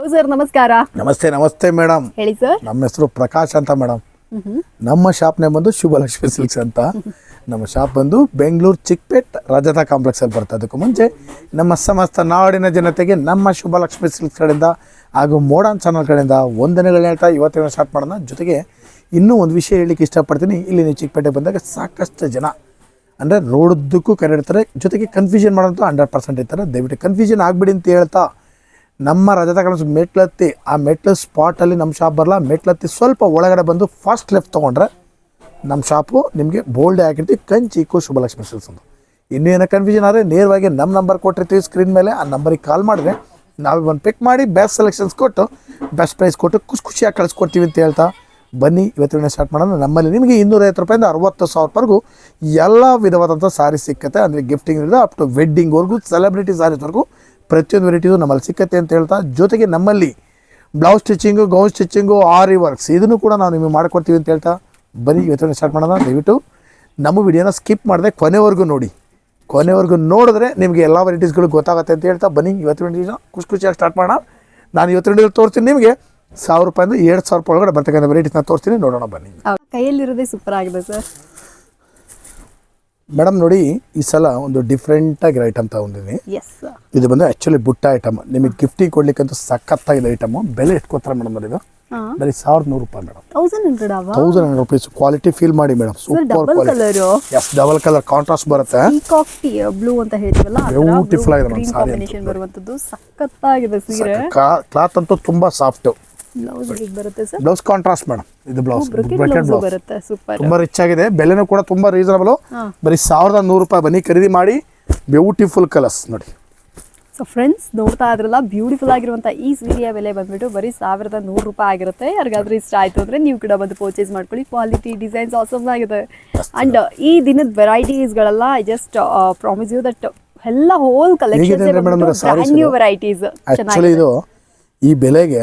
Sir ನಮಸ್ಕಾರ. ನಮಸ್ತೆ ನಮಸ್ತೆ ಮೇಡಮ್ ಹೇಳಿ ಸರ್ ನಮ್ಮ ಹೆಸರು ಪ್ರಕಾಶ್ ಅಂತ ಮೇಡಮ್ ನಮ್ಮ ಶಾಪ್ನೇ ಬಂದು ಶುಭಲಕ್ಷ್ಮಿ ಸಿಲ್ಕ್ಸ್ ಅಂತ. ನಮ್ಮ ಶಾಪ್ ಬಂದು ಬೆಂಗಳೂರು ಚಿಕ್ಕಪೇಟ್ ರಾಜತಾ ಕಾಂಪ್ಲೆಕ್ಸ್ ಅಲ್ಲಿ ಬರ್ತಾ ಅದಕ್ಕೂ ಮುಂಚೆ ನಮ್ಮ ಸಮಸ್ತ ನಾಡಿನ ಜನತೆಗೆ ನಮ್ಮ ಶುಭಲಕ್ಷ್ಮಿ ಸಿಲ್ಕ್ಸ್ ಕಡೆಯಿಂದ ಹಾಗೂ ಮೋಡನ್ ಚಾನಲ್ ಕಡೆಯಿಂದ ವಂದನೆಗಳು ಹೇಳ್ತಾ ಇವತ್ತಿನ ಸ್ಟಾರ್ಟ್ ಮಾಡೋಣ. ಜೊತೆಗೆ ಇನ್ನೂ ಒಂದು ವಿಷಯ ಹೇಳಲಿಕ್ಕೆ ಇಷ್ಟಪಡ್ತೀನಿ. ಇಲ್ಲಿ ನೀವು ಚಿಕ್ಕಪೇಟೆ ಬಂದಾಗ ಸಾಕಷ್ಟು ಜನ ಅಂದರೆ ರೋಡುದ್ದಕ್ಕೂ ಕರೆಡ್ತಾರೆ ಜೊತೆಗೆ ಕನ್ಫ್ಯೂಷನ್ ಮಾಡೋಂಥ ಹಂಡ್ರೆಡ್ ಪರ್ಸೆಂಟ್ ಇರ್ತಾರೆ. ದಯವಿಟ್ಟು ಕನ್ಫ್ಯೂಷನ್ ಆಗಬಿಡಿ ಅಂತ ಹೇಳ್ತಾ ನಮ್ಮ ರಜತ ಕಣಸ್ ಮೆಟ್ಲತ್ತಿ, ಆ ಮೆಟ್ಲು ಸ್ಪಾಟಲ್ಲಿ ನಮ್ಮ ಶಾಪ್ ಬರಲ್ಲ ಮೆಟ್ಲತ್ತಿ ಸ್ವಲ್ಪ ಒಳಗಡೆ ಬಂದು ಫಸ್ಟ್ ಲೆಫ್ಟ್ ತೊಗೊಂಡ್ರೆ ನಮ್ಮ ಶಾಪು ನಿಮಗೆ ಬೋಲ್ಡ್ ಆಗಿರ್ತೀವಿ ಕಂಚಿಕ್ಕು ಶುಭಲಕ್ಷ್ಮಿ ಸಿಲ್ಸ್ ಅಂತ. ಇನ್ನೂ ಏನೋ ಕನ್ಫ್ಯೂಷನ್ ಆದರೆ ನೇರವಾಗಿ ನಮ್ಮ ನಂಬರ್ ಕೊಟ್ಟಿರ್ತೀವಿ ಸ್ಕ್ರೀನ್ ಮೇಲೆ, ಆ ನಂಬರಿಗೆ ಕಾಲ್ ಮಾಡಿದ್ರೆ ನಾವೇ ಬಂದು ಪಿಕ್ ಮಾಡಿ ಬೆಸ್ಟ್ ಸೆಲೆಕ್ಷನ್ಸ್ ಕೊಟ್ಟು ಬೆಸ್ಟ್ ಪ್ರೈಸ್ ಕೊಟ್ಟು ಖುಷಿ ಖುಷಿಯಾಗಿ ಕಳಿಸ್ಕೊಡ್ತೀವಿ ಅಂತ ಹೇಳ್ತಾ ಬನ್ನಿ ಇವತ್ತಿನ ಸ್ಟಾರ್ಟ್ ಮಾಡೋಣ. ನಮ್ಮಲ್ಲಿ ನಿಮಗೆ ಇನ್ನೂರೈವತ್ತು ರೂಪಾಯಿಂದ ಅರವತ್ತು ಸಾವಿರವರೆಗೂ ಎಲ್ಲ ವಿಧವಾದಂಥ ಸಾರಿ ಸಿಕ್ಕತ್ತೆ. ಅಂದರೆ ಗಿಫ್ಟಿಂಗ್ ಇರೋದು ಅಪ್ ಟು ವೆಡ್ಡಿಂಗ್ವರೆಗೂ ಸೆಲೆಬ್ರಿಟಿ ಸಾರೀಸ್ವರೆಗೂ ಪ್ರತಿಯೊಂದು ವೆರೈಟೀಸು ನಮ್ಮಲ್ಲಿ ಸಿಕ್ಕತ್ತೆ ಅಂತ ಹೇಳ್ತಾ, ಜೊತೆಗೆ ನಮ್ಮಲ್ಲಿ blouse stitching, gown stitching, aari works, ಇದನ್ನು ಕೂಡ ನಾವು ನಿಮಗೆ ಮಾಡ್ಕೊಡ್ತೀವಿ ಅಂತ ಹೇಳ್ತಾ, ಬನ್ನಿ ಇವತ್ತು ಸ್ಟಾರ್ಟ್ ಮಾಡೋಣ. ದಯವಿಟ್ಟು ನಮ್ಮ ವಿಡಿಯೋನ ಸ್ಕಿಪ್ ಮಾಡಿದೆ ಕೊನೆವರೆಗೂ ನೋಡಿ. ಕೊನೆವರೆಗೂ ನೋಡಿದ್ರೆ ನಿಮಗೆ ಎಲ್ಲ ವೆರೈಟೀಸ್ಗಳು ಗೊತ್ತಾಗುತ್ತೆ ಅಂತ ಹೇಳ್ತಾ, ಬನ್ನಿ ಇವತ್ತು ವಿಡಿಯೋನ ಖುಷಿ ಖುಷಿಯಾಗಿ ಸ್ಟಾರ್ಟ್ ಮಾಡೋಣ. ನಾನು ಇವತ್ತು ವಿಡಿಯೋ ತೋರಿಸ್ತೀನಿ ನಿಮಗೆ, ಸಾವಿರ ರೂಪಾಯಿಂದ ಎರಡು ಸಾವಿರ ರೂಪಾಯಿ ಒಳಗಡೆ ಬರ್ತಕ್ಕಂಥ ವೆರೈಟೀಸ್ನ ತೋರಿಸ್ತೀನಿ, ನೋಡೋಣ ಬನ್ನಿ. ಕೈಯಲ್ಲಿರೋದೇ ಸೂಪರ್ ಆಗಿದೆ ಸರ್. ಮೇಡಮ್ ನೋಡಿ ಈ ಸಲ ಒಂದು ಡಿಫ್ರೆಂಟಾಗಿ ಐಟಮ್ ತಗೊಂಡಿದ್ದೀನಿ. ಇದು ಬಂದು ಆಕ್ಚುಲಿ ಬುಟ್ಟ ಐಟಮ್ ನಿಮಗೆ ಗಿಫ್ಟಿ ಕೊಡ್ಲಿಕ್ಕಂತೂ ಸಖತ್ತಾಗಿದೆ ಐಟಮ್ ಬೆಲೆ ಎಷ್ಟು ಕೊಡ್ತಾರೆ ಮೇಡಮ್ ಇದು ಬರೀ ಸಾವಿರದ ನೂರು ರೂಪಾಯಿ madam. Thousand hundred rupees quality feel ಮಾಡಿ madam. Sir super double quality colour yes double colour contrast ಬರುತ್ತೆ. ಬ್ಲೂ ಅಂತ ಹೇಳ್ತೀವಲ್ಲ ಬ್ಯೂಟಿಫುಲ್ ಆಗಿದೆ ಮೇಡಮ್ ಬರುವಂತದ್ದು ಸಖತ್ತಾಗಿದೆ ಸೀರೆ. ಕ್ಲಾತ್ ಅಂತೂ ತುಂಬಾ ಸಾಫ್ಟ್ ಬ್ಲೌಸ್ ಹೇಗೆ ಬರುತ್ತೆ ಸರ್? ಬ್ಲೌಸ್ ಕಾಂಟ್ರಾಸ್ಟ್ ಮೇಡಮ್ ಇದು ಬ್ಲೌಸ್ ಬ್ರೊಕೆಟ್ ಬ್ಲೌಸ್ ಬರುತ್ತೆ ಸೂಪರ್. ತುಂಬಾ ರಿಚ್ ಆಗಿದೆ ಬೆಲೆನೂ ಕೂಡ ತುಂಬಾ ರೀಸನಬಲ್. ಬರೀ ಸಾವಿರದ ನೂರು ರೂಪಾಯಿ ಬನ್ನಿ ಖರೀದಿ ಮಾಡಿ ಬ್ಯೂಟಿಫುಲ್ ಕಲರ್ಸ್ ನೋಡಿ. ಸೊ ಫ್ರೆಂಡ್ಸ್ ನೋಡ್ತಾ ಇದ್ರಲ್ಲ ಬ್ಯೂಟಿಫುಲ್ ಆಗಿರುವಂಥ ಈ ಸೀರೆಯ ಬೆಲೆ ಬಂದ್ಬಿಟ್ಟು ಬರೀ ಸಾವಿರದ ನೂರು ರೂಪಾಯಿ ಆಗಿರುತ್ತೆ. ಯಾರಿಗಾದ್ರೂ ಇಷ್ಟ ಆಯ್ತು ಅಂದ್ರೆ ನೀವು ಕೂಡ ಬಂದು ಪರ್ಚೇಸ್ ಮಾಡ್ಕೊಳ್ಳಿ. ಕ್ವಾಲಿಟಿ ಡಿಸೈನ್ಸ್ ಆಸಮ್ ಆಗಿದೆ. ಅಂಡ್ ಈ ದಿನದ ವೆರೈಟೀಸ್ಗಳೆಲ್ಲ I just promise you that ಎಲ್ಲ ಹೋಲ್ ಕಲೆಕ್ಷನ್ ನ್ಯೂ ವೆರೈಟೀಸ್ ಇದು ಈ ಬೆಲೆಗೆ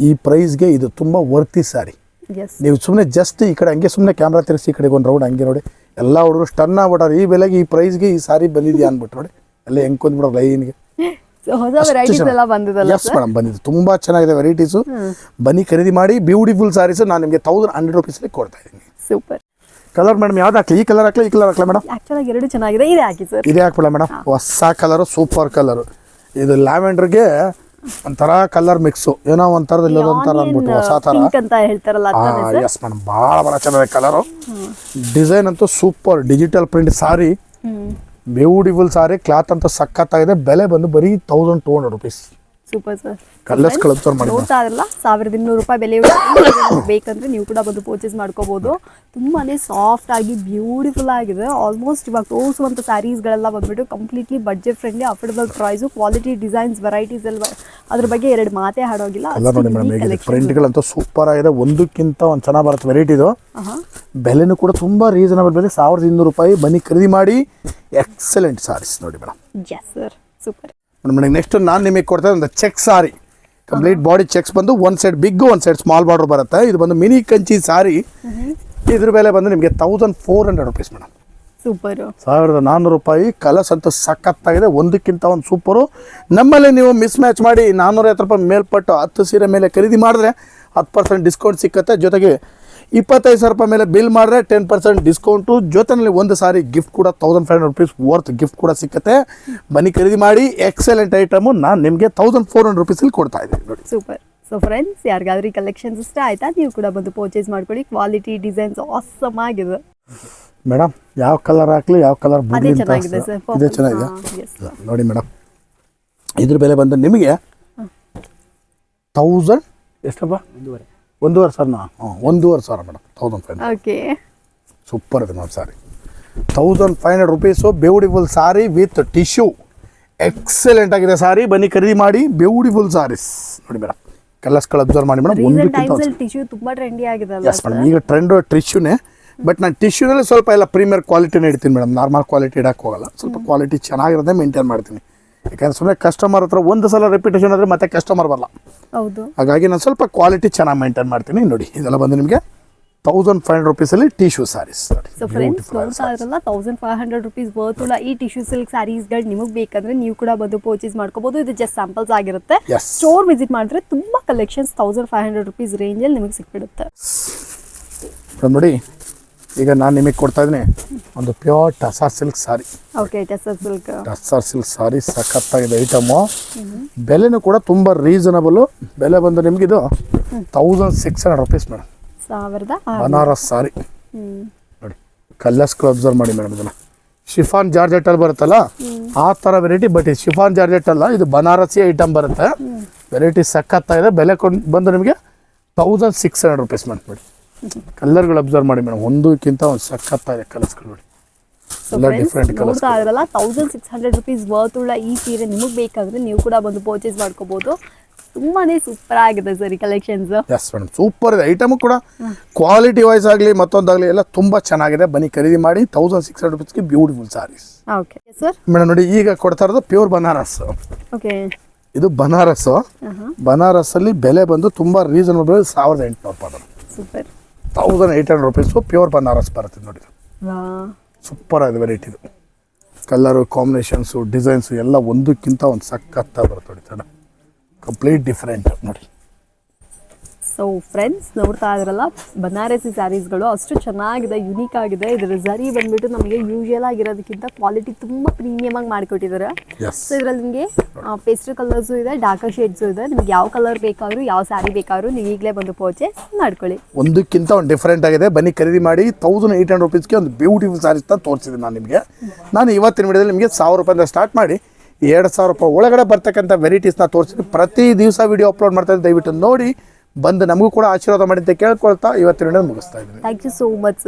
ಈ ಪ್ರೈಸ್ಗೆ ಇದು ತುಂಬ ವರ್ತಿ ಸ್ಯಾರಿ ನೀವು ಸುಮ್ಮನೆ ಜಸ್ಟ್ ಈ ಕಡೆ ಹಂಗೆ ಸುಮ್ಮನೆ ಕ್ಯಾಮ್ರಾ ತಿರ್ಸಿ ಈ ಕಡೆಗೆ ಒಂದು ರೌಂಡ್ ಹಂಗೆ ನೋಡಿ. ಎಲ್ಲ ಹುಡುಗರು ಸ್ಟನ್ ಆಗ್ಬಿಟ್ಟಾರೆ. ಈ ಬೆಲೆಗೆ ಈ ಪ್ರೈಸ್ಗೆ ಈ ಸಾರಿ ಬಂದಿದ್ಯಾ ಅಂದ್ಬಿಟ್ಟು ನೋಡಿ. ಎಲ್ಲ ಹೆಂಗೆ ಕೊಂದ್ಬಿಡೋ ಲೈನ್ಗೆ ಎಸ್ ಮೇಡಮ್ ಬಂದಿದೆ ತುಂಬಾ ಚೆನ್ನಾಗಿದೆ ವೆರೈಟೀಸು ಬನ್ನಿ ಖರೀದಿ ಮಾಡಿ. ಬ್ಯೂಟಿಫುಲ್ ಸಾರೀಸ್ ನಾನು ನಿಮಗೆ ತೌಸಂಡ್ ಹಂಡ್ರೆಡ್ ರುಪೀಸಲ್ಲಿ ಕೊಡ್ತಾ ಇದ್ದೀನಿ. ಸೂಪರ್ ಕಲರ್ ಮೇಡಮ್ ಯಾವ್ದು ಹಾಕ್ಲಿ? ಈ ಕಲರ್ ಹಾಕ್ಲಿ ಈ ಕಲರ್ ಹಾಕ್ಲಾ ಮೇಡಮ್ ಆಕ್ಚುಲಾಗಿ ಎರಡು ಚೆನ್ನಾಗಿದೆ. ಇದೆ ಹಾಕಿ ಸರ್ ಇದೇ ಹಾಕ್ಬಿಡ ಮೇಡಮ್ ಹೊಸ ಕಲರು ಸೂಪರ್ ಕಲರು ಇದು ಲ್ಯಾವೆಂಡರ್ಗೆ ಒಂಥರ ಕಲರ್ ಮಿಕ್ಸು ಏನೋ ಒಂಥರದಲ್ಲಿ ಒಂಥರ ಅಂದ್ಬಿಟ್ಟು ಹೊಸ ಥರ. ಪಿಂಕ್ ಅಂತ ಹೇಳ್ತಾರಲ್ಲ ಅದ್ನೇ ಸರ್ ಎಸ್ ಮೇಡಮ್ ಭಾಳ ಭಾಳ ಚೆನ್ನಾಗಿದೆ ಕಲರು ಡಿಸೈನ್ ಅಂತೂ super digital print sari beautiful sari cloth ಅಂತ ಸಖತ್ತಾಗಿದೆ ಬೆಲೆ ಬಂದು ಬರೀ thousand two hundred rupees super sir colours colour ಮಾಡಿ ನೋಡ್ತಾ ಇರಲ್ಲ ಸಾವಿರದ ಇನ್ನೂರು ರೂಪಾಯಿ ಬೆಲೆ ಬೇಕಂದ್ರೆ ನೀವು ಕೂಡ ಬಂದು ಪರ್ಚೇಸ್ ಮಾಡ್ಕೋಬಹುದು ತುಂಬಾನೇ ಸಾಫ್ಟ್ ಆಗಿ ಬ್ಯೂಟಿಫುಲ್ ಆಗಿದೆ. ಆಲ್ಮೋಸ್ಟ್ ಇವಾಗ ತೋರಿಸುವಂಥ ಸ್ಯಾರೀಸ್ಗಳೆಲ್ಲ ಬಂದ್ಬಿಟ್ಟು completely budget friendly affordable price quality designs varieties ಎಲ್ಲ ಅದ್ರ ಬಗ್ಗೆ ಎರಡು ಮಾತೇ ಹಾಡೋಗಿಲ್ಲ ಪ್ರಿಂಟ್ಗಳಂತೂ ಸೂಪರ್ ಆಗಿದೆ. ಒಂದಕ್ಕಿಂತ ಒಂದು ಚೆನ್ನಾಗಿ ಬರುತ್ತೆ ವೆರೈಟಿದು ಬೆಲೆನೂ ಕೂಡ ತುಂಬಾ ರೀಸನಬಲ್ ಬೆಲೆ. ಸಾವಿರದ ಇನ್ನೂರು ರೂಪಾಯಿ ಬನ್ನಿ ಖರೀದಿ ಮಾಡಿ. ಎಕ್ಸಲೆಂಟ್ ಸಾರೀಸ್ ನೋಡಿ madam yes sir super madam next ನಾನು ನಿಮಗೆ ಕೊಡ್ತಾ ಒಂದು check sari complete body checks ಬಂದು ಒಂದು ಸೈಡ್ ಬಿಗ್ ಒಂದು ಸೈಡ್ ಸ್ಮಾಲ್ ಬಾರ್ಡರ್ ಬರುತ್ತೆ. ಇದು ಬಂದು ಮಿನಿ ಕಂಚಿ ಸಾರಿ ಇದ್ರ ಮೇಲೆ ಬಂದು ನಿಮಗೆ thousand four hundred rupees madam super. ಸಾವಿರದ ನಾನ್ನೂರು ರೂಪಾಯಿ. ಕಲರ್ಸ್ ಅಂತೂ ಸಖತ್ತಾಗಿದೆ. ಒಂದಕ್ಕಿಂತ ಒಂದು ಸೂಪರು ನಮ್ಮಲ್ಲಿ ನೀವು ಮಿಸ್ ಮ್ಯಾಚ್ ಮಾಡಿ ನಾನ್ನೂರೈವತ್ತು ರೂಪಾಯಿ ಮೇಲ್ಪಟ್ಟು ಹತ್ತು ಸೀರೆ ಮೇಲೆ ಖರೀದಿ ಮಾಡಿದ್ರೆ ಹತ್ತು ಪರ್ಸೆಂಟ್ ಡಿಸ್ಕೌಂಟ್ ಸಿಕ್ಕತ್ತೆ. ಜೊತೆಗೆ ಇಪ್ಪತ್ತೈದು ಸಾವಿರ ರೂಪಾಯಿ ಮೇಲೆ ಬಿಲ್ ಮಾಡಿದ್ರೆ ಟೆನ್ ಪರ್ಸೆಂಟ್ ಡಿಸ್ಕೌಂಟು. ಜೊತೆಯಲ್ಲಿ ಒಂದು ಸಾರಿ ಗಿಫ್ಟ್ ಕೂಡ thousand five hundred rupees worth gift ಕೂಡ ಸಿಕ್ಕತ್ತೆ. ಬನ್ನಿ ಖರೀದಿ ಮಾಡಿ ಎಕ್ಸಲೆಂಟ್ ಐಟಮು ನಾನು ನಿಮಗೆ ತೌಸಂಡ್ ಫೋರ್ ಹಂಡ್ರೆಡ್ ರುಪೀಸಲ್ಲಿ ಕೊಡ್ತಾ ಇದ್ದೀನಿ ನೋಡಿ. ಸೂಪರ್ ಸೊ ಫ್ರೆಂಡ್ಸ್ ಯಾರಿಗಾದ್ರೂ ಈ ಕಲೆಕ್ಷನ್ಸ್ ಇಷ್ಟ ಆಯ್ತಾ? ನೀವು ಕೂಡ ಬಂದು ಪರ್ಚೇಸ್ ಮಾಡ್ಕೊಳ್ಳಿ. ಕ್ವಾಲಿಟಿ ಡಿಸೈನ್ಸ್ ಆಸಮ್ ಆಗಿದೆ. ಮೇಡಮ್ ಯಾವ ಕಲರ್ ಹಾಕ್ಲಿ ಯಾವ ಕಲರ್ ಇದೆ ಬಿಡ್ಲಿ ಅಂತ ಚೆನ್ನಾಗಿದೆ ಸರ್ ಇದೇ ಚೆನ್ನಾಗಿದೆ. ಎಸ್ ನೋಡಿ ಮೇಡಮ್ ಇದ್ರ ಬೆಲೆ ಬಂದು ನಿಮಗೆ ತೌಸಂಡ್ ಎಷ್ಟಪ್ಪ? ಒಂದೂವರೆ. ಒಂದೂವರೆ ಸಾವಿರ ಒಂದೂವರೆ ಸಾವಿರ madam thousand five okay. Super ಇದೆ ma'am sari. Thousand five hundred rupees beautiful sari with tissue excellent ಆಗಿದೆ ಸಾರಿ ಬನ್ನಿ ಖರೀದಿ ಮಾಡಿ ಬ್ಯೂಟಿಫುಲ್ ಸಾರೀಸ್ ನೋಡಿ ಮೇಡಮ್ ಕಲರ್ಸ್ಗಳು ಅಬ್ಸರ್ವ್ ಮಾಡಿ ಮೇಡಮ್ ಒಂದು ಟಿಶ್ಯೂ ತುಂಬ ಟ್ರೆಂಡಿ ಆಗಿದೆ ಎಸ್ ಮೇಡಮ್ ಈಗ ಟ್ರೆಂಡ್ ಟಿಶ್ಯೂನೇ ಬಟ್ ನಾನು ಟಿಶ್ಯೂನಲ್ಲಿ ಸ್ವಲ್ಪ ಎಲ್ಲ ಪ್ರೀಮಿಯರ್ ಕ್ವಾಲಿಟಿನೇ ಇಡ್ತೀನಿ ಮೇಡಮ್ ನಾರ್ಮಲ್ ಕ್ವಾಲಿಟಿ ಇಡಕ್ಕೆ ಹೋಗಲ್ಲ ಸ್ವಲ್ಪ ಕ್ವಾಲಿಟಿ ಚೆನ್ನಾಗಿರೋದೇ ಮೇಂಟೈನ್ ಮಾಡ್ತೀನಿ. ಯಾಕಂದ್ರೆ ಸುಮ್ಮನೆ ಕಸ್ಟಮರ್ ಹತ್ರ ಒಂದು ಸಲ ರೆಪ್ಯುಟೇಷನ್ ಆದರೆ ಮತ್ತೆ ಕಸ್ಟಮರ್ ಬರಲ್ಲ. ಹೌದು. ಹಾಗಾಗಿ ನಾನು ಸ್ವಲ್ಪ ಕ್ವಾಲಿಟಿ ಚೆನ್ನಾಗಿ ಮೇಂಟೈನ್ ಮಾಡ್ತೀನಿ. ನೋಡಿ ಇದೆಲ್ಲ ಬಂದು ನಿಮಗೆ thousand five hundred ರುಪೀಸಲ್ಲಿ tissue saris so friends thousand five hundred rupees ವರ್ತುള്ള ಈ ಟಿಶ್ಯೂ ಸಿಲ್ಕ್ ಸ್ಯಾರೀಸ್ಗಳು ನಿಮಗೆ ಬೇಕಂದ್ರೆ ನೀವು ಕೂಡ ಬಂದು ಪರ್ಚೇಸ್ ಮಾಡ್ಕೋಬಹುದು ಇದು ಜಸ್ಟ್ ಸ್ಯಾಂಪಲ್ಸ್ ಆಗಿರುತ್ತೆ. ಸ್ಟೋರ್ ವಿಸಿಟ್ ಮಾಡಿದ್ರೆ ತುಂಬಾ collections thousand five hundred rupees ರೇಂಜಲ್ಲಿ ನಿಮಗೆ ಸಿಕ್ಬಿಡುತ್ತೆ. ನೋಡಿ ಈಗ ನಾನು ನಿಮಗೆ ಕೊಡ್ತಾ ಇದ್ದೀನಿ ಒಂದು pure tussar silk sari okay tussar silk tussar silk sari ಸಖತ್ತಾಗಿದೆ ಐಟಮು ಬೆಲೆನು ಕೂಡ ತುಂಬ ರೀಸನಬಲು ಬೆಲೆ ಬಂದು ನಿಮಗಿದು thousand six hundred rupees madam ಸಾವಿರದ ಬನಾರಸ್ ಸಾರಿ ನೋಡಿ ಕಲ್ಲರ್ಸ್ ಅಬ್ಸರ್ವ್ ಮಾಡಿ ಮೇಡಮ್ ಇದನ್ನ. ಶಿಫಾನ್ ಜಾರ್ಜೆಟ್ ಅಲ್ಲಿ ಬರುತ್ತಲ್ಲ ಆ ಥರ ವೆರೈಟಿ ಬಟ್ ಇದು ಶಿಫಾನ್ ಜಾರ್ಜೆಟ್ ಅಲ್ಲ ಇದು ಬನಾರಸಿ ಐಟಮ್ ಬರುತ್ತೆ. ವೆರೈಟಿ ಸಖತ್ತಾಗಿದೆ. ಬೆಲೆ ಕೊಂಡು ಬಂದು ನಿಮಗೆ ತೌಸಂಡ್ ಸಿಕ್ಸ್ ಹಂಡ್ರೆಡ್ ರುಪೀಸ್ ಮಾಡ್ಬಿಡಿ ಕಲರ್ಗಳು ಅಬ್ಸರ್ವ್ ಮಾಡಿ ಮೇಡಮ್ ಒಂದಕ್ಕಿಂತ ಒಂದು ಸಖತ್ತಾಗಿದೆ ಕಲರ್ಸ್ಗಳು ನೋಡಿ. ಎಲ್ಲ different colours thousand six hundred rupees ವರ್ತುಳ್ಳ ಈ ಸೀರೆ ನಿಮಗೆ ಬೇಕಾದ್ರೆ ನೀವು ಕೂಡ ಬಂದು ಪರ್ಚೇಸ್ ಮಾಡ್ಕೋಬಹುದು ತುಂಬಾನೇ ಸೂಪರ್ ಆಗಿದೆ ಸರ್ ಈ ಕಲೆಕ್ಷನ್ಸ್ ಎಸ್ ಮೇಡಮ್ ಸೂಪರ್ ಇದೆ. ಐಟಮು ಕೂಡ ಕ್ವಾಲಿಟಿ ವೈಸ್ ಆಗಲಿ ಮತ್ತೊಂದಾಗಲಿ ಎಲ್ಲ ತುಂಬ ಚೆನ್ನಾಗಿದೆ. ಬನ್ನಿ ಖರೀದಿ ಮಾಡಿ thousand six hundred ರುಪೀಸ್ಗೆ beautiful saris okay sir madam ನೋಡಿ ಈಗ ಕೊಡ್ತಾ ಇರೋದು ಪ್ಯೂರ್ ಬನಾರಸ್ ಓಕೆ ಇದು ಬನಾರಸ್ ಬನಾರಸ್ ಅಲ್ಲಿ ಬೆಲೆ ಬಂದು ತುಂಬಾ ರೀಸನಬಲ್ ಸಾವಿರದ ಎಂಟುನೂರು ರೂಪಾಯಿ. Super thousand eight hundred rupees pure Banaras ಬರುತ್ತೆ ನೋಡಿ ಸೂಪರ್ ಆಗಿದೆ ವೆರೈಟಿ ಇದು ಕಲರು ಕಾಂಬಿನೇಷನ್ಸು ಡಿಸೈನ್ಸು ಎಲ್ಲ ಒಂದಕ್ಕಿಂತ ಒಂದು ಸಖತ್ತಾಗಿ ಬರುತ್ತೆ ನೋಡಿ ಕಂಪ್ಲೀಟ್ ಡಿಫ್ರೆಂಟ್ ನೋಡಿ ಸೊ ಫ್ರೆಂಡ್ಸ್ ನೋಡ್ತಾ ಇದ್ರಲ್ಲ ಬನಾರಸಿ ಸ್ಯಾರೀಸ್ಗಳು ಅಷ್ಟು ಚೆನ್ನಾಗಿದೆ ಯುನೀಕ್ ಆಗಿದೆ. ಇದರ ಝರಿ ಬಂದ್ಬಿಟ್ಟು ನಮಗೆ ಯೂಶುವಲ್ ಆಗಿರೋದಕ್ಕಿಂತ ಕ್ವಾಲಿಟಿ ತುಂಬ ಪ್ರೀಮಿಯಮ್ ಆಗಿ ಮಾಡಿಕೊಟ್ಟಿದ್ದಾರೆ. ಸೊ ಇದರಲ್ಲಿ ನಿಮಗೆ ಪೇಸ್ಟಲ್ ಕಲರ್ಸು ಇದೆ ಡಾರ್ಕರ್ ಶೇಡ್ಸು ಇದೆ. ನಿಮ್ಗೆ ಯಾವ ಕಲರ್ ಬೇಕಾದ್ರೂ ಯಾವ ಸ್ಯಾರಿ ಬೇಕಾದರೂ ನೀವು ಈಗಲೇ ಬಂದು ಪರ್ಚೇಸ್ ಮಾಡ್ಕೊಳ್ಳಿ. ಒಂದಕ್ಕಿಂತ ಒಂದು ಡಿಫ್ರೆಂಟ್ ಆಗಿದೆ. ಬನ್ನಿ ಖರೀದಿ ಮಾಡಿ. ತೌಸಂಡ್ ಏಯ್ಟ್ ಹಂಡ್ರೆಡ್ ರುಪೀಸ್ಗೆ ಒಂದು ಬ್ಯೂಟಿಫುಲ್ ಸ್ಯಾರೀಸ್ನ ತೋರಿಸಿದ್ದೀನಿ ನಾನು ನಿಮಗೆ. ನಾನು ಇವತ್ತಿನ ವಿಡಿಯೋದಲ್ಲಿ ನಿಮಗೆ ಸಾವಿರ ರೂಪಾಯಿಂದ ಸ್ಟಾರ್ಟ್ ಮಾಡಿ ಎರಡು ಸಾವಿರ ರೂಪಾಯಿ ಒಳಗಡೆ ಬರ್ತಕ್ಕಂಥ ವೆರೈಟೀಸ್ನ ತೋರಿಸಿದ್ವಿ ಪ್ರತಿ ದಿವಸ ವಿಡಿಯೋ ಅಪ್ಲೋಡ್ ಮಾಡ್ತಾ ಇದ್ದೀನಿ. ದಯವಿಟ್ಟು ನೋಡಿ. ಬಂದು ನಮಗೂ ಕೂಡ ಆಶೀರ್ವಾದ ಮಾಡಿ ಅಂತ ಕೇಳ್ಕೊಳ್ತಾ ಇವತ್ತಿನ ಮುಗಿಸ್ತಾ ಇದ್ದೀನಿ. Thank you so much